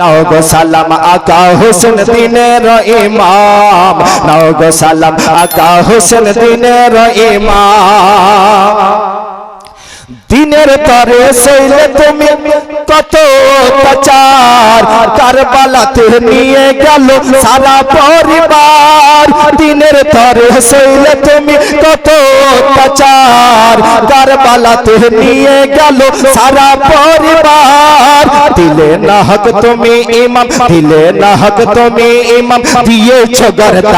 নাও গো সালাম আকা হোসেন দিনের ইমাম। নাও গো সালাম আকা হোসেন দিনের ইমাম। দিনের তরে সইলে তুমি কত অত্যাচার। কারবালাতে নিয়ে গেল সারা পরিবার। দিনের তরে সইলে তুমি কত অত্যাচার। কারবালাতে নিয়ে গেল সারা পরিবার। দিলে না হক তুমি ইমাম, দিলে না হক তুমি ইমাম, দিয়েছ গরদার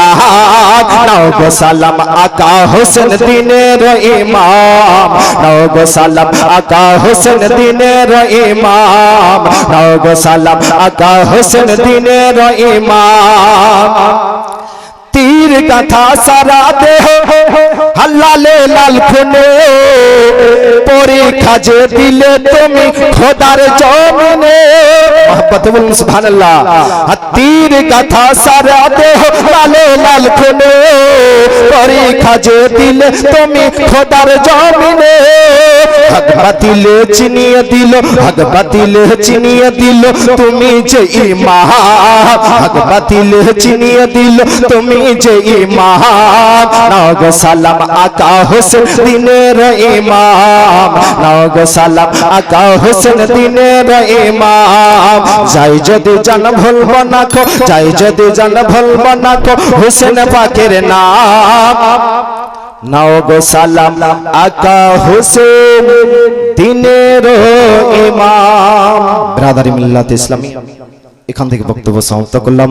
নাও গো সালাম আকা হোসেন দিনের ইমাম, নাও গো সালাম আকা হোসেন দিনের ইমাম। গো সালাম আকা হোসেন দিনের ইমাম। তীর গাথা সারা দেহ হাল্লালে লাল খুনে। পরীক্ষা যে দিলে তুমি খোদার জমিনে। মোহাম্মদ বলুন সুবহানাল্লাহ। তীর গাথা সারা দেহ লালে লাল খুনে। পরীক্ষা যে দিলে তুমি খোদার জমিনে। হক চিনিয়ে দিল হক বাতিলে চিনিয়ে দিল, তুমি যে ইমাম। হক বাতিলে চিনিয়ে দিল, তুমি যে ইমাম। নাও গো সালাম আকা হোসেন দিনের ইমাম। নাও গো সালাম আকা হোসেন দিনের ইমাম। যাই যদি জান ভুলব না কো, যাই যদি জান ভুলব না কো, হোসেন পাকের নাম। নাও গো সালাম আকা হোসেন দিনের ইমাম। ব্রাদারি মিল্লাত ইসলামী, এখান থেকে বক্তব্য সমাপ্ত করলাম।